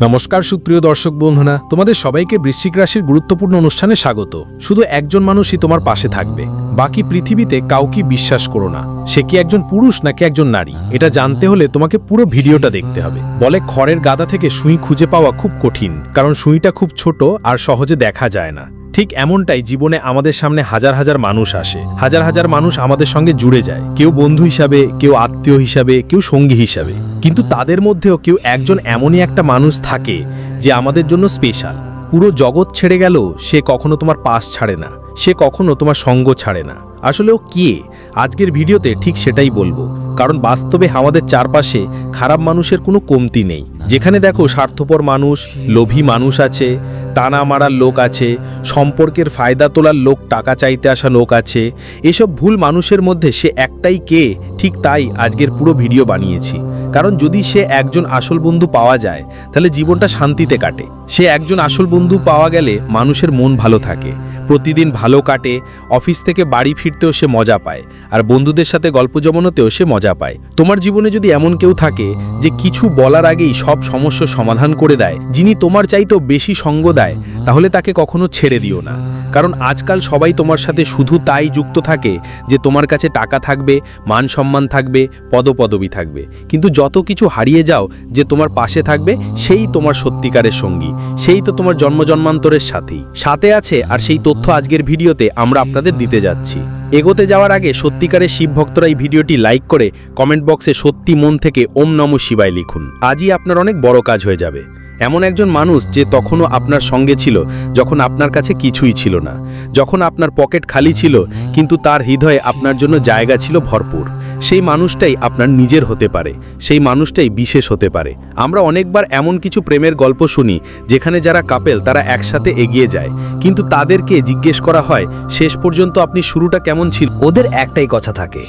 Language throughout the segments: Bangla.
নমস্কার সুপ্রিয় দর্শক বন্ধুরা, তোমাদের সবাইকে বৃশ্চিক রাশির গুরুত্বপূর্ণ অনুষ্ঠানে স্বাগত। শুধু একজন মানুষই তোমার পাশে থাকবে, বাকি পৃথিবীতে কাউকে বিশ্বাস করো না। সে কি একজন পুরুষ নাকি একজন নারী? এটা জানতে হলে তোমাকে পুরো ভিডিওটা দেখতে হবে। বলে খড়ের গাদা থেকে সুই খুঁজে পাওয়া খুব কঠিন, কারণ সুইটা খুব ছোট আর সহজে দেখা যায় না। ঠিক এমনটাই জীবনে আমাদের সামনে হাজার হাজার মানুষ আসে। হাজার হাজার মানুষ আমাদের সঙ্গে জুড়ে যায়। কেউ বন্ধু হিসাবে, কেউ আত্মীয় হিসাবে, কেউ সঙ্গী হিসাবে। কিন্তু তাদের মধ্যেও কেউ একজন এমনই একটা মানুষ থাকে যে আমাদের জন্য স্পেশাল পুরো জগৎ ছেড়ে গেল, সে কখনো তোমার পাশ ছাড়ে না। সে কখনো তোমার সঙ্গ ছাড়ে না। আসলে ও কে? আজকের ভিডিওতে ঠিক সেটাই বলব। কারণ বাস্তবে আমাদের চারপাশে খারাপ মানুষের কোনো কমতি নেই। যেখানে দেখো স্বার্থপর মানুষ, লোভী মানুষ আছে টানা মারার লোক আছে, সম্পর্কের ফায়দা তোলার লোক, টাকা চাইতে আসা লোক আছে। এসব ভুল মানুষের মধ্যে সে একটাই কে? ঠিক তাই আজকের পুরো ভিডিও বানিয়েছি। কারণ যদি সে একজন আসল বন্ধু পাওয়া যায়, তাহলে জীবনটা শান্তিতে কাটে। সে একজন আসল বন্ধু পাওয়া গেলে মানুষের মন ভালো থাকে। প্রতিদিন ভালো কাটে, অফিস থেকে বাড়ি ফিরতেও সে মজা পায়, আর বন্ধুদের সাথে গল্প জমানোতেও সে মজা পায়। তোমার জীবনে যদি এমন কেউ থাকে যে কিছু বলার আগেই সব সমস্যা সমাধান করে দেয়, যিনি তোমার চাইতেও বেশি সঙ্গ দেয়, তাহলে তাকে কখনো ছেড়ে দিও না। কারণ আজকাল সবাই তোমার সাথে শুধু তাই যুক্ত থাকে যে তোমার কাছে টাকা থাকবে, মান সম্মান থাকবে, পদপদবি থাকবে। কিন্তু যত কিছু হারিয়ে যাও যে তোমার পাশে থাকবে, সেই তোমার সত্যিকারের সঙ্গী, সেই তো তোমার জন্ম জন্মান্তরের সাথেই সাথে আছে আর সেই তথ্য আজকের ভিডিওতে আমরা আপনাদের দিতে যাচ্ছি। এগোতে যাওয়ার আগে সত্যিকারের শিব ভক্তরা এই ভিডিওটি লাইক করে কমেন্ট বক্সে সত্যি মন থেকে ওম নম শিবায় লিখুন। আজই আপনার অনেক বড় কাজ হয়ে যাবে। এমন একজন মানুষ যে তখনও আপনার সঙ্গে ছিল, যখন আপনার কাছে কিছুই ছিল না, যখন আপনার পকেট খালি ছিল, কিন্তু তার হৃদয়ে আপনার জন্য জায়গা ছিল ভরপুর। সেই মানুষটাই আপনার নিজের হতে পারে, সেই মানুষটাই বিশেষ হতে পারে। আমরা অনেকবার এমন কিছু প্রেমের গল্প শুনি, যেখানে যারা কাপেল, তারা একসাথে এগিয়ে যায়। কিন্তু তাদেরকে জিজ্ঞেস করা হয়, শেষ পর্যন্ত আপনি শুরুটা কেমন ছিল? ওদের একটাই কথা থাকে,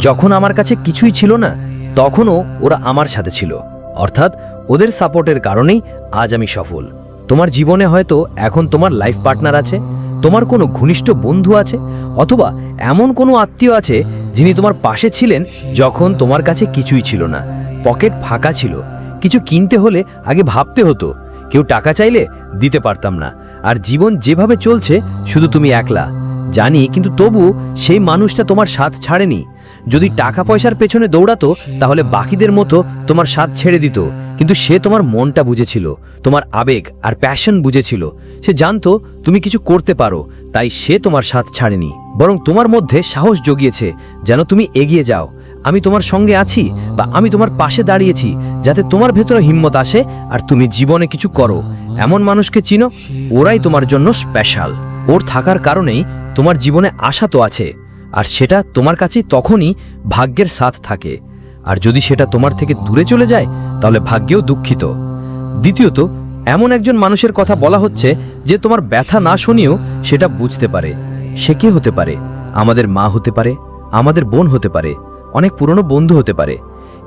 যখন আমার কাছে কিছুই ছিল না, তখনও ওরা আমার সাথে ছিল। অর্থাৎ, ওদের সাপোর্টের কারণেই আজ আমি সফল। তোমার জীবনে হয়তো এখন তোমার লাইফ পার্টনার আছে। তোমার কোনো ঘনিষ্ঠ বন্ধু আছে? অথবা এমন কোনো আত্মীয় আছে যিনি তোমার পাশে ছিলেন যখন তোমার কাছে কিছুই ছিল না? পকেট ফাঁকা ছিল। কিছু কিনতে হলে আগে ভাবতে হতো। কেউ টাকা চাইলে দিতে পারতাম না। আর জীবন যেভাবে চলছে, শুধু তুমি একলা। জানি, কিন্তু তবু সেই মানুষটা তোমার সাথ ছাড়েনি। যদি টাকা পয়সার পেছনে দৌড়াতো, তাহলে বাকিদের মতো তোমার সাথ ছেড়ে দিত। কিন্তু সে তোমার মনটা বুঝেছিল, তোমার আবেগ আর প্যাশন বুঝেছিল। সে জানতো তুমি কিছু করতে পারো, তাই সে তোমার সাথ ছাড়েনি। বরং তোমার মধ্যে সাহস জগিয়েছে যেন তুমি এগিয়ে যাও। আমি তোমার সঙ্গে আছি বা আমি তোমার পাশে দাঁড়িয়েছি, যাতে তোমার ভেতরে হিম্মত আসে আর তুমি জীবনে কিছু করো। এমন মানুষকে চিনো, ওরাই তোমার জন্য স্পেশাল ওর থাকার কারণেই তোমার জীবনে আশা তো আছে, আর সেটা তোমার কাছে তখনই ভাগ্যের সাথ থাকে। আর যদি সেটা তোমার থেকে দূরে চলে যায়, তাহলে ভাগ্যেও দুঃখিত। দ্বিতীয়ত, এমন একজন মানুষের কথা বলা হচ্ছে যে তোমার ব্যথা না শুনিয়েও সেটা বুঝতে পারে। সে কে হতে পারে? আমাদের মা হতে পারে, আমাদের বোন হতে পারে, অনেক পুরনো বন্ধু হতে পারে।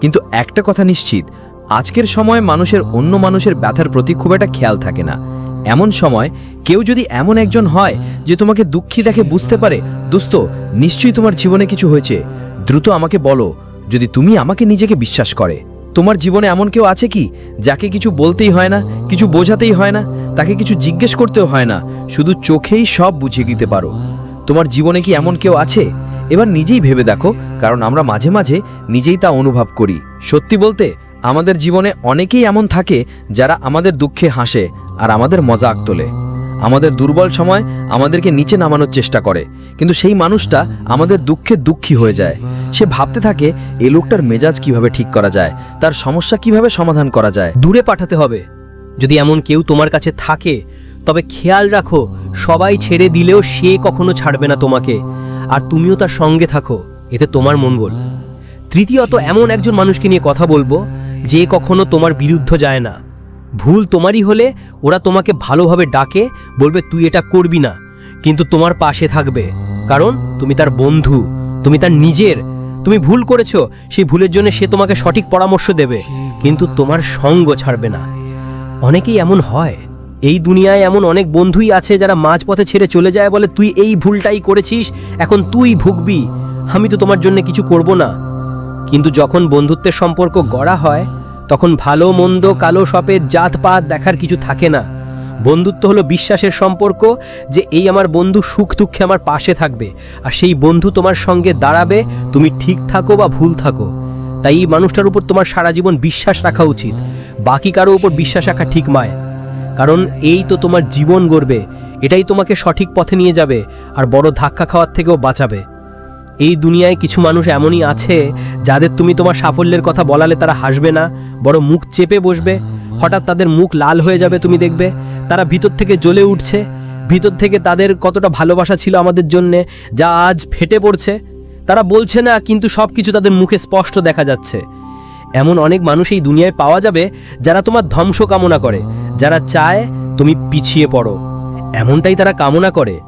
কিন্তু একটা কথা নিশ্চিত, আজকের সময় মানুষের অন্য মানুষের ব্যথার প্রতি খুব একটা খেয়াল থাকে না। এমন সময় কেউ যদি এমন একজন হয় যে তোমাকে দুঃখী দেখে বুঝতে পারে, দোস্ত, নিশ্চয়ই তোমার জীবনে কিছু হয়েছে। দ্রুত আমাকে বলো যদি তুমি আমাকে নিজেকে বিশ্বাস করে, তোমার জীবনে এমন কেউ আছে কি যাকে কিছু বলতেই হয় না, কিছু বোঝাতেই হয় না, তাকে কিছু জিজ্ঞেস করতেও হয় না, শুধু চোখেই সব বুঝিয়ে দিতে পারো? তোমার জীবনে কি এমন কেউ আছে? এবার নিজেই ভেবে দেখো, কারণ আমরা মাঝে মাঝে নিজেই তা অনুভব করি। সত্যি বলতে, আমাদের জীবনে অনেকেই এমন থাকে যারা আমাদের দুঃখে হাসে আর আমাদের মজাক তোলে। আমাদের দুর্বল সময় আমাদেরকে নিচে নামানোর চেষ্টা করে। কিন্তু সেই মানুষটা আমাদের দুঃখে দুঃখী হয়ে যায়। সে ভাবতে থাকে এই লোকটার মেজাজ কীভাবে ঠিক করা যায়? তার সমস্যা কীভাবে সমাধান করা যায়? দূরে পাঠাতে হবে। যদি এমন কেউ তোমার কাছে থাকে, তবে খেয়াল রাখো, সবাই ছেড়ে দিলেও সে কখনো ছাড়বে না তোমাকে। আর তুমিও তার সঙ্গে থাকো, এতে তোমার মঙ্গল। তৃতীয়ত, এমন একজন মানুষকে নিয়ে কথা বলব, যে কখনো তোমার বিরুদ্ধ যায় না। ভুল তোমারই হলে ওরা তোমাকে ভালোভাবে ডাকে, বলবে, তুই এটা করবি না। কিন্তু তোমার পাশে থাকবে। কারণ তুমি তার বন্ধু, তুমি তার নিজের। তুমি ভুল করেছ, সেই ভুলের জন্য সে তোমাকে সঠিক পরামর্শ দেবে। কিন্তু তোমার সঙ্গ ছাড়বে না। অনেকেই এমন হয়। এই দুনিয়ায় এমন অনেক বন্ধুই আছে যারা মাঝপথে ছেড়ে চলে যায়, বলে, তুই এই ভুলটাই করেছিস, এখন তুই ভুগবি। আমি তো তোমার জন্য কিছু করব না। কিন্তু যখন বন্ধুত্বের সম্পর্ক গড়া হয় তখন ভালো, মন্দ, কালো সপের জাতপাত দেখার কিছু থাকে না। বন্ধুত্ব হলো বিশ্বাসের সম্পর্ক যে এই আমার বন্ধু সুখ দুঃখে আমার পাশে থাকবে আর সেই বন্ধু তোমার সঙ্গে দাঁড়াবে, তুমি ঠিক থাকো বা ভুল থাকো। তাই এই মানুষটার উপর তোমার সারা জীবন বিশ্বাস রাখা উচিত। বাকি কারও উপর বিশ্বাস রাখা ঠিক নয় কারণ এই তো তোমার জীবন গড়বে, এটাই তোমাকে সঠিক পথে নিয়ে যাবে আর বড় ধাক্কা খাওয়ার থেকেও বাঁচাবে। এই দুনিয়ায় কিছু মানুষ এমনই আছে যাদের তুমি তোমার সাফল্যের কথা বলালে তারা হাসবে না বড় মুখ চেপে বসবে। হঠাৎ তাদের মুখ লাল হয়ে যাবে, তুমি দেখবে। তারা ভিতর থেকে জ্বলে উঠছে। ভিতর থেকে তাদের কতটা ভালোবাসা ছিল আমাদের জন্যে, যা আজ ফেটে পড়ছে। তারা বলছে না, কিন্তু সব কিছু তাদের মুখে স্পষ্ট দেখা যাচ্ছে। এমন অনেক মানুষ এই দুনিয়ায় পাওয়া যাবে যারা তোমার ধ্বংস কামনা করে। যারা চায় তুমি পিছিয়ে পড়ো। এমনটাই তারা কামনা করে।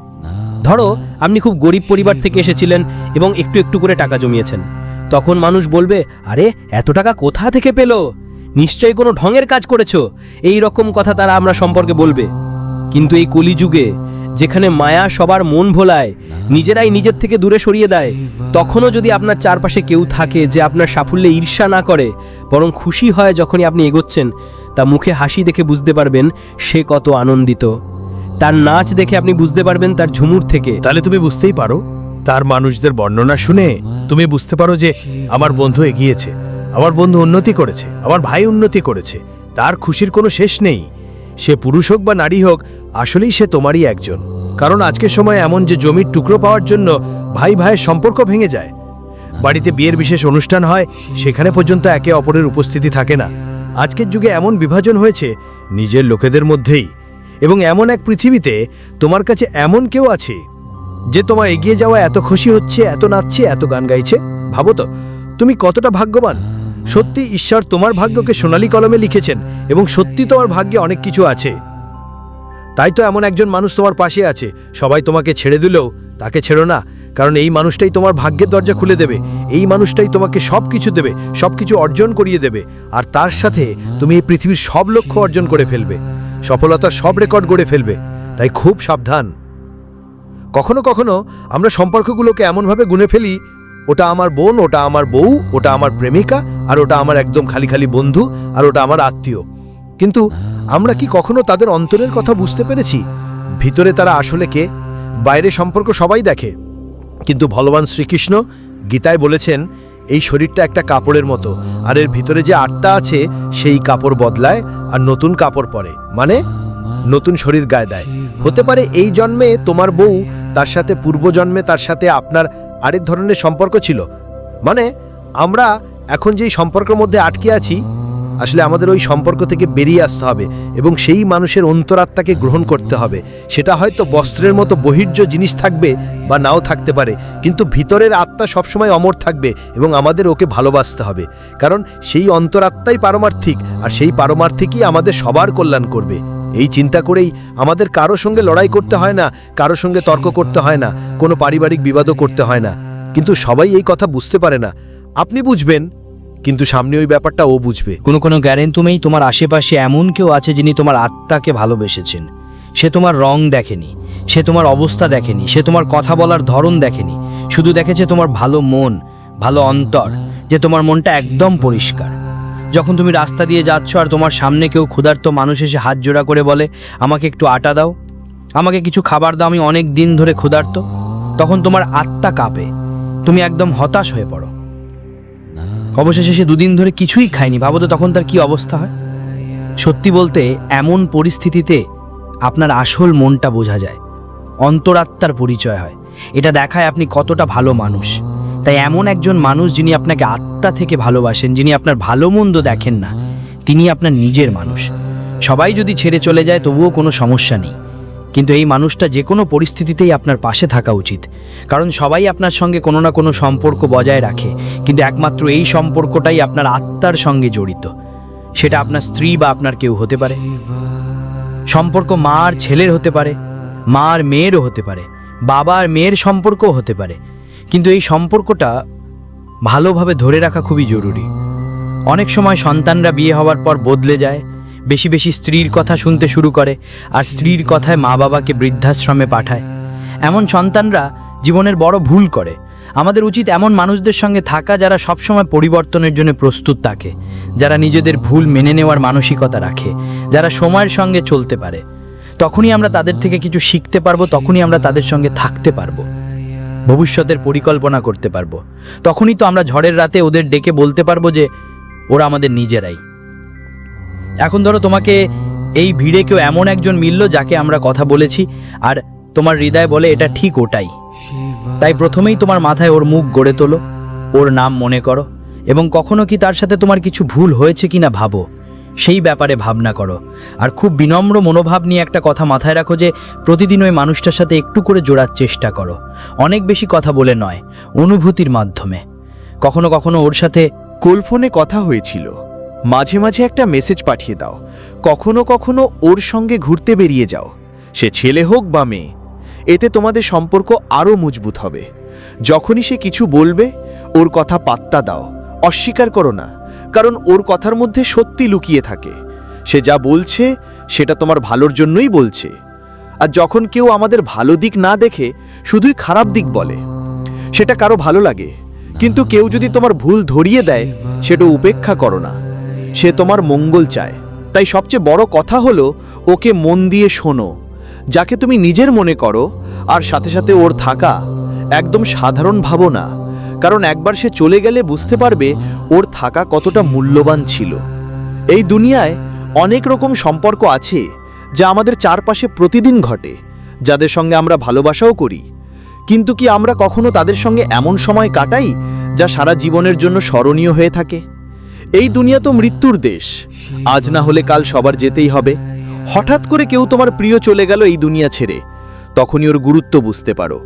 ধরো, আপনি খুব গরিব পরিবার থেকে এসেছিলেন এবং একটু একটু করে টাকা জমিয়েছেন। তখন মানুষ বলবে, আরে, এত টাকা কোথা থেকে পেল? নিশ্চয়ই কোনো ঢঙের কাজ করেছ। এই রকম কথা তারা আমরা সম্পর্কে বলবে। কিন্তু এই কলিযুগে, যেখানে মায়া সবার মন ভোলায়, নিজেরাই নিজের থেকে দূরে সরিয়ে দেয়, তখনও যদি আপনার চারপাশে কেউ থাকে যে আপনার সাফল্যে ঈর্ষা না করে, বরং খুশি হয় যখনই আপনি এগোচ্ছেন, তা মুখে হাসি দেখে বুঝতে পারবেন সে কত আনন্দিত। তার নাচ দেখে আপনি বুঝতে পারবেন তার ঝুমুর থেকে। তাহলে তুমি বুঝতেই পারো। তার মানুষদের বর্ণনা শুনে তুমি বুঝতে পারো যে আমার বন্ধু এগিয়েছে, আমার বন্ধু উন্নতি করেছে, আমার ভাই উন্নতি করেছে, তার খুশির কোনো শেষ নেই। সে পুরুষ হোক বা নারী হোক, আসলেই সে তোমারই একজন। কারণ আজকের সময় এমন যে জমির টুকরো পাওয়ার জন্য ভাই ভাইয়ের সম্পর্ক ভেঙে যায়। বাড়িতে বিয়ের বিশেষ অনুষ্ঠান হয়, সেখানে পর্যন্ত একে অপরের উপস্থিতি থাকে না। আজকের যুগে এমন বিভাজন হয়েছে, নিজের লোকেদের মধ্যেই। এবং এমন এক পৃথিবীতে তোমার কাছে এমন কেউ আছে যে তোমার এগিয়ে যাওয়া এত খুশি হচ্ছে, এত নাচছে, এত গান গাইছে? ভাবো তো, তুমি কতটা ভাগ্যবান? সত্যি ঈশ্বর তোমার ভাগ্যকে সোনালী কলমে লিখেছেন এবং সত্যি তোমার ভাগ্যে অনেক কিছু আছে। তাই তো এমন একজন মানুষ তোমার পাশে আছে। সবাই তোমাকে ছেড়ে দিলেও তাকে ছেড়ো না, কারণ এই মানুষটাই তোমার ভাগ্যের দরজা খুলে দেবে। এই মানুষটাই তোমাকে সব কিছু দেবে সব কিছু অর্জন করিয়ে দেবে। আর তার সাথে তুমি এই পৃথিবীর সব লক্ষ্য অর্জন করে ফেলবে। সফলতার সব রেকর্ড গড়ে ফেলবে, তাই খুব সাবধান। কখনো কখনো আমরা সম্পর্কগুলোকে এমনভাবে গুনে ফেলি, ওটা আমার বোন, ওটা আমার বউ, ওটা আমার প্রেমিকা, আর ওটা আমার একদম খালি খালি বন্ধু, আর ওটা আমার আত্মীয়। কিন্তু আমরা কি কখনো তাদের অন্তরের কথা বুঝতে পেরেছি? ভিতরে তারা আসলে কে? বাইরে সম্পর্ক সবাই দেখে। কিন্তু ভগবান শ্রীকৃষ্ণ গীতায় বলেছেন এই শরীরটা একটা কাপড়ের মতো, আর এর ভিতরে যে আটটা আছে, সেই কাপড় বদলায় আর নতুন কাপড় পরে। মানে নতুন শরীর গায়ে দেয়। হতে পারে এই জন্মে তোমার বউ তার সাথে পূর্বজন্মে তার সাথে আপনার আরেক ধরনের সম্পর্ক ছিল। মানে আমরা এখন যেই সম্পর্কের মধ্যে আটকে আছি আসলে আমাদের ওই সম্পর্ক থেকে বেরিয়ে আসতে হবে এবং সেই মানুষের অন্তরাত্মাকে গ্রহণ করতে হবে। সেটা হয়তো বস্ত্রের মতো বহির্য জিনিস থাকবে বা নাও থাকতে পারে, কিন্তু ভিতরের আত্মা সবসময় অমর থাকবে এবং আমাদের ওকে ভালোবাসতে হবে। কারণ সেই অন্তরাত্মাই পারমার্থিক আর সেই পারমার্থিকই আমাদের সবার কল্যাণ করবে। এই চিন্তা করেই আমাদের কারও সঙ্গে লড়াই করতে হয় না, কারও সঙ্গে তর্ক করতে হয় না, কোনো পারিবারিক বিবাদও করতে হয় না। কিন্তু সবাই এই কথা বুঝতে পারে না। আপনি বুঝবেন কিন্তু সামনে ওই ব্যাপারটা ও বুঝবে। কোনো কোনো গ্যারেন্টুমেই তোমার আশেপাশে এমন কেউ আছে যিনি তোমার আত্মাকে ভালোবেসেছেন। সে তোমার রং দেখেনি, সে তোমার অবস্থা দেখেনি, সে তোমার কথা বলার ধরন দেখেনি, শুধু দেখেছে তোমার ভালো মন, ভালো অন্তর, যে তোমার মনটা একদম পরিষ্কার। যখন তুমি রাস্তা দিয়ে যাচ্ছ আর তোমার সামনে কেউ ক্ষুধার্ত মানুষ এসে হাত জোড়া করে বলে, আমাকে একটু আটা দাও, আমাকে কিছু খাবার দাও, আমি অনেক দিন ধরে ক্ষুধার্ত। তখন তোমার আত্মা কাঁপে, তুমি একদম হতাশ হয়ে পড়ো। অবশেষে সে দুদিন ধরে কিছুই খায়নি। ভাবো তো তখন তার কি অবস্থা হয়। সত্যি বলতে এমন পরিস্থিতিতে আপনার আসল মনটা বোঝা যায়। অন্তরাত্মার পরিচয় হয়। এটা দেখায় আপনি কতটা ভালো মানুষ। তাই এমন একজন মানুষ যিনি আপনাকে আত্মা থেকে ভালোবাসেন, যিনি আপনার ভালো মন্দ দেখেন না তিনি আপনার নিজের মানুষ। সবাই যদি ছেড়ে চলে যায়, তবুও কোনো সমস্যা নেই। কিন্তু এই মানুষটা যে কোনো পরিস্থিতিতেই আপনার পাশে থাকা উচিত। কারণ সবাই আপনার সঙ্গে কোনো না কোনো সম্পর্ক বজায় রাখে, কিন্তু একমাত্র এই সম্পর্কটাই আপনার আত্মার সঙ্গে জড়িত। সেটা আপনার স্ত্রী বা আপনার কেউ হতে পারে। সম্পর্ক মা আর ছেলের হতে পারে, মা আর মেয়েরও হতে পারে, বাবা আর মেয়ের সম্পর্কও হতে পারে। কিন্তু এই সম্পর্কটা ভালোভাবে ধরে রাখা খুবই জরুরি। অনেক সময় সন্তানরা বিয়ে হওয়ার পর বদলে যায় বেশি বেশি স্ত্রীর কথা শুনতে শুরু করে আর স্ত্রীর কথায় মা বাবাকে বৃদ্ধাশ্রমে পাঠায়। এমন সন্তানরা জীবনের বড় ভুল করে। আমাদের উচিত এমন মানুষদের সঙ্গে থাকা যারা সবসময় পরিবর্তনের জন্য প্রস্তুত থাকে, যারা নিজেদের ভুল মেনে নেওয়ার মানসিকতা রাখে, যারা সময়ের সঙ্গে চলতে পারে। তখনই আমরা তাদের থেকে কিছু শিখতে পারব, তখনই আমরা তাদের সঙ্গে থাকতে পারব। ভবিষ্যতের পরিকল্পনা করতে পারব। তখনই তো আমরা ঝড়ের রাতে ওদের ডেকে বলতে পারব যে, ওরা আমাদের নিজেরাই। এখন ধরো তোমাকে এই ভিড়ে কেউ এমন একজন মিলল যাকে আমরা কথা বলেছি, আর তোমার হৃদয় বলে এটা ঠিক ওটাই। তাই প্রথমেই তোমার মাথায় ওর মুখ গড়ে তোলো, ওর নাম মনে করো, এবং কখনো কি তার সাথে তোমার কিছু ভুল হয়েছে কি না ভাবো, সেই ব্যাপারে ভাবনা করো। আর খুব বিনম্র মনোভাব নিয়ে একটা কথা মাথায় রাখো যে, প্রতিদিন ওই মানুষটার সাথে একটু করে জোড়ার চেষ্টা করো। অনেক বেশি কথা বলে নয়, অনুভূতির মাধ্যমে। কখনো কখনো ওর সাথে কোলফোনে কথা হয়েছিল। মাঝে মাঝে একটা মেসেজ পাঠিয়ে দাও। কখনো কখনো ওর সঙ্গে ঘুরতে বেরিয়ে যাও। সে ছেলে হোক বা মেয়ে, এতে তোমাদের সম্পর্ক আরও মজবুত হবে। যখনই সে কিছু বলবে, ওর কথা পাত্তা দাও। অস্বীকার করো না, কারণ ওর কথার মধ্যে সত্যি লুকিয়ে থাকে। সে যা বলছে, সেটা তোমার ভালোর জন্যই বলছে। আর যখন কেউ আমাদের ভালো দিক না দেখে, শুধুই খারাপ দিক বলে। সেটা কারও ভালো লাগে, কিন্তু কেউ যদি তোমার ভুল ধরিয়ে দেয়, সেটা উপেক্ষা করো না। সে তোমার মঙ্গল চায়। তাই সবচেয়ে বড় কথা হলো, ওকে মন দিয়ে শোনো, যাকে তুমি নিজের মনে করো, আর সাথে সাথে ওর থাকা একদম সাধারণ ভাবো না কারণ একবার সে চলে গেলে বুঝতে পারবে ওর থাকা কতটা মূল্যবান ছিল। এই দুনিয়ায় অনেক রকম সম্পর্ক আছে, যা আমাদের চারপাশে প্রতিদিন ঘটে, যাদের সঙ্গে আমরা ভালোবাসাও করি। কিন্তু কি আমরা কখনো তাদের সঙ্গে এমন সময় কাটাই, যা সারা জীবনের জন্য স্মরণীয় হয়ে থাকে? এই দুনিয়া তো মৃত্যুর দেশ। আজ না হলে কাল সবার যেতেই হবে। হঠাৎ করে কেউ তোমার প্রিয় চলে গেল এই দুনিয়া ছেড়ে। তখনই ওর গুরুত্ব বুঝতে পারো।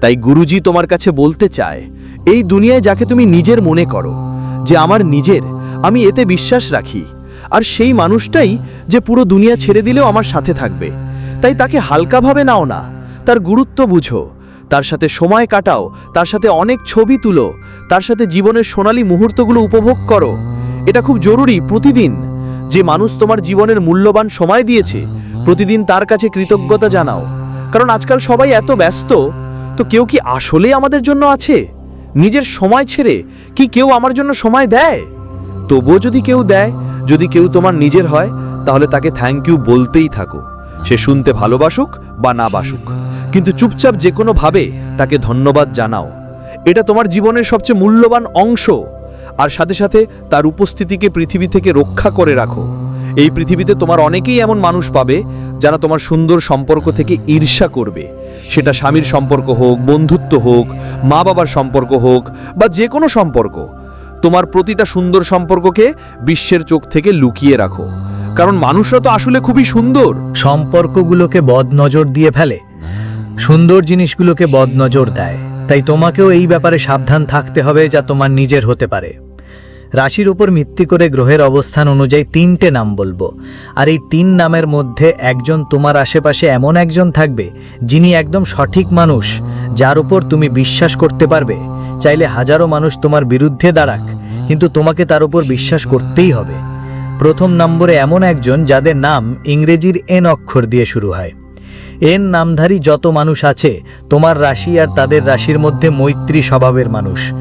তাই গুরুজি তোমার কাছে বলতে চায়, এই দুনিয়ায় যাকে তুমি নিজের মনে করো, যে আমার নিজের, আমি এতে বিশ্বাস রাখি। আর সেই মানুষটাই যে পুরো দুনিয়া ছেড়ে দিলেও আমার সাথে থাকবে। তাই তাকে হালকাভাবে নাও না, তার গুরুত্ব বুঝো। তার সাথে সময় কাটাও, তার সাথে অনেক ছবি তুলো, তার সাথে জীবনের সোনালী মুহূর্তগুলো উপভোগ করো। এটা খুব জরুরি প্রতিদিন। যে মানুষ তোমার জীবনের মূল্যবান সময় দিয়েছে, প্রতিদিন তার কাছে কৃতজ্ঞতা জানাও। কারণ আজকাল সবাই এত ব্যস্ত, তো কেউ কি আসলেই আমাদের জন্য আছে? নিজের সময় ছেড়ে কি কেউ আমার জন্য সময় দেয়? তবুও যদি কেউ দেয়, যদি কেউ তোমার নিজের হয়, তাহলে তাকে থ্যাংক ইউ বলতেই থাকো। সে শুনতে ভালোবাসুক বা না বাসুক। কিন্তু চুপচাপ যে কোনো ভাবে তাকে ধন্যবাদ জানাও। এটা তোমার জীবনের সবচেয়ে মূল্যবান অংশ। আর সাথে সাথে তার উপস্থিতিকে পৃথিবী থেকে রক্ষা করে রাখো। এই পৃথিবীতে তোমার অনেকেই এমন মানুষ পাবে, যারা তোমার সুন্দর সম্পর্ক থেকে ঈর্ষা করবে। সেটা স্বামীর সম্পর্ক হোক, বন্ধুত্ব হোক মা বাবার সম্পর্ক হোক, বা যে কোনো সম্পর্ক। তোমার প্রতিটা সুন্দর সম্পর্ককে বিশ্বের চোখ থেকে লুকিয়ে রাখো। কারণ মানুষরা তো আসলে খুবই সুন্দর। সম্পর্কগুলোকে বদনজর দিয়ে ফেলে। সুন্দর জিনিসগুলোকে বদনজর দেয়। তাই তোমাকেও এই ব্যাপারে সাবধান থাকতে হবে যা তোমার নিজের হতে পারে। রাশির উপর ভিত্তি করে গ্রহের অবস্থান অনুযায়ী তিনটে নাম বলব। আর এই তিন নামের মধ্যে একজন তোমার আশেপাশে এমন একজন থাকবে, যিনি একদম সঠিক মানুষ, যার উপর তুমি বিশ্বাস করতে পারবে। চাইলে হাজারো মানুষ তোমার বিরুদ্ধে দাঁড়াক, কিন্তু তোমাকে তার উপর বিশ্বাস করতেই হবে। প্রথম নম্বরে এমন একজন যাদের নাম ইংরেজির এন অক্ষর দিয়ে শুরু হয়। এন নামধারী যত মানুষ আছে, তোমার রাশি আর তাদের রাশির মধ্যে মৈত্রী স্বভাবের মানুষ।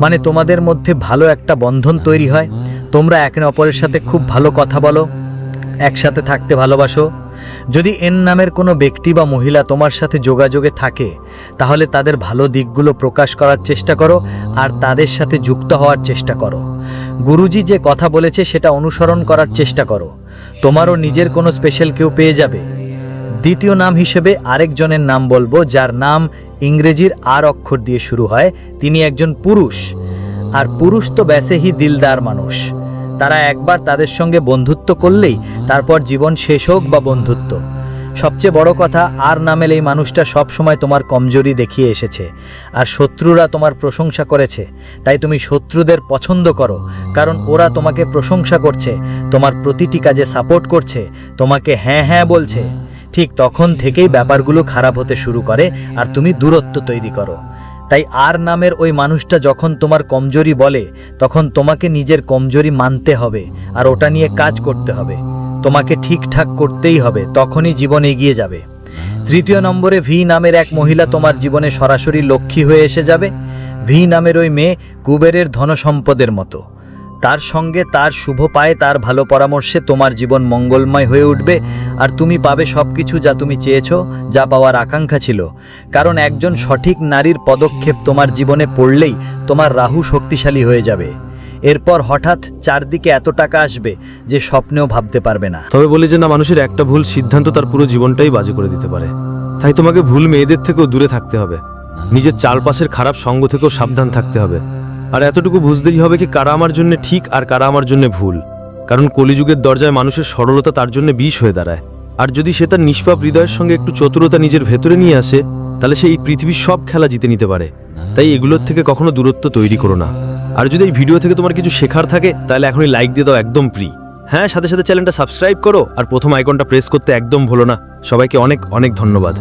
মানে তোমাদের মধ্যে ভালো একটা বন্ধন তৈরি হয়। তোমরা একে অপরের সাথে খুব ভালো কথা বলো, একসাথে থাকতে ভালোবাসো। যদি এন নামের কোনো ব্যক্তি বা মহিলা তোমার সাথে যোগাযোগে থাকে, তাহলে তাদের ভালো দিকগুলো প্রকাশ করার চেষ্টা করো আর তাদের সাথে যুক্ত হওয়ার চেষ্টা করো। গুরুজি যে কথা বলেছে সেটা অনুসরণ করার চেষ্টা করো। তোমারও নিজের কোনো স্পেশাল কেউ পেয়ে যাবে। দ্বিতীয় নাম হিসেবে আরেকজনের নাম বলব, যার নাম ইংরেজির আর অক্ষর দিয়ে শুরু হয়। তিনি একজন পুরুষ। আর পুরুষ তো ব্যাসেহি দিলদার মানুষ। তারা একবার তাদের সঙ্গে বন্ধুত্ব করলেই তারপর জীবন শেষ হোক বা বন্ধুত্ব। সবচেয়ে বড় কথা, আর নামেল এই মানুষটা সব সময় তোমার কমজোরি দেখিয়ে এসেছে। আর শত্রুরা তোমার প্রশংসা করেছে। তাই তুমি শত্রুদের পছন্দ করো। কারণ ওরা তোমাকে প্রশংসা করছে, তোমার প্রতিটি কাজে সাপোর্ট করছে, তোমাকে হ্যাঁ হ্যাঁ বলছে। ঠিক তখন থেকেই ব্যাপারগুলো খারাপ হতে শুরু করে আর তুমি দূরত্ব তৈরি করো। তাই আর নামের ওই মানুষটা যখন তোমার কমজোরি বলে, তখন তোমাকে নিজের কমজোরি মানতে হবে আর ওটা নিয়ে কাজ করতে হবে। তোমাকে ঠিকঠাক করতেই হবে, তখনই জীবন এগিয়ে যাবে। তৃতীয় নম্বরে, ভি নামের এক মহিলা তোমার জীবনে সরাসরি লক্ষ্মী হয়ে এসে যাবে। ভি নামের ওই মেয়ে কুবেরের ধনসম্পদের মতো। তার সঙ্গে তার শুভ পায়ে তার ভালো পরামর্শে তোমার জীবন মঙ্গলময় হয়ে উঠবে, আর তুমি পাবে সব কিছু যা তুমি চেয়েছো, যা পাওয়ার আকাঙ্ক্ষা ছিল। কারণ একজন সঠিক নারীর পদক্ষেপ তোমার জীবনে পড়লেই তোমার রাহু শক্তিশালী হয়ে যাবে। এরপর হঠাৎ চারদিকে এত টাকা আসবে যে স্বপ্নেও ভাবতে পারবে না। তবে বলি যে না, মানুষের একটা ভুল সিদ্ধান্ত তার পুরো জীবনটাই বাজে করে দিতে পারে। তাই তোমাকে ভুল মেয়েদের থেকেও দূরে থাকতে হবে। নিজের চারপাশের খারাপ সঙ্গ থেকেও সাবধান থাকতে হবে। আর এতটুকু বুঝতেই হবে কি কারা আমার জন্য ঠিক আর কারা আমার জন্য ভুল। কারণ কলিযুগের দরজায় মানুষের সরলতা তার জন্য বিষ হয়ে দাঁড়ায়। আর যদি সে তার নিষ্পাপ হৃদয়ের সঙ্গে একটু চতুরতা নিজের ভেতরে নিয়ে আসে, তাহলে সে এই পৃথিবীর সব খেলা জিতে নিতে পারে। তাই এগুলোর থেকে কখনো দূরত্ব তৈরি করো না। আর যদি এই ভিডিও থেকে তোমার কিছু শেখার থাকে, তাহলে এখনই লাইক দিয়ে দাও একদম ফ্রি হ্যাঁ সাথে সাথে চ্যানেলটা সাবস্ক্রাইব করো আর প্রথম আইকনটা প্রেস করতে একদম ভুলো না। সবাইকে অনেক অনেক ধন্যবাদ।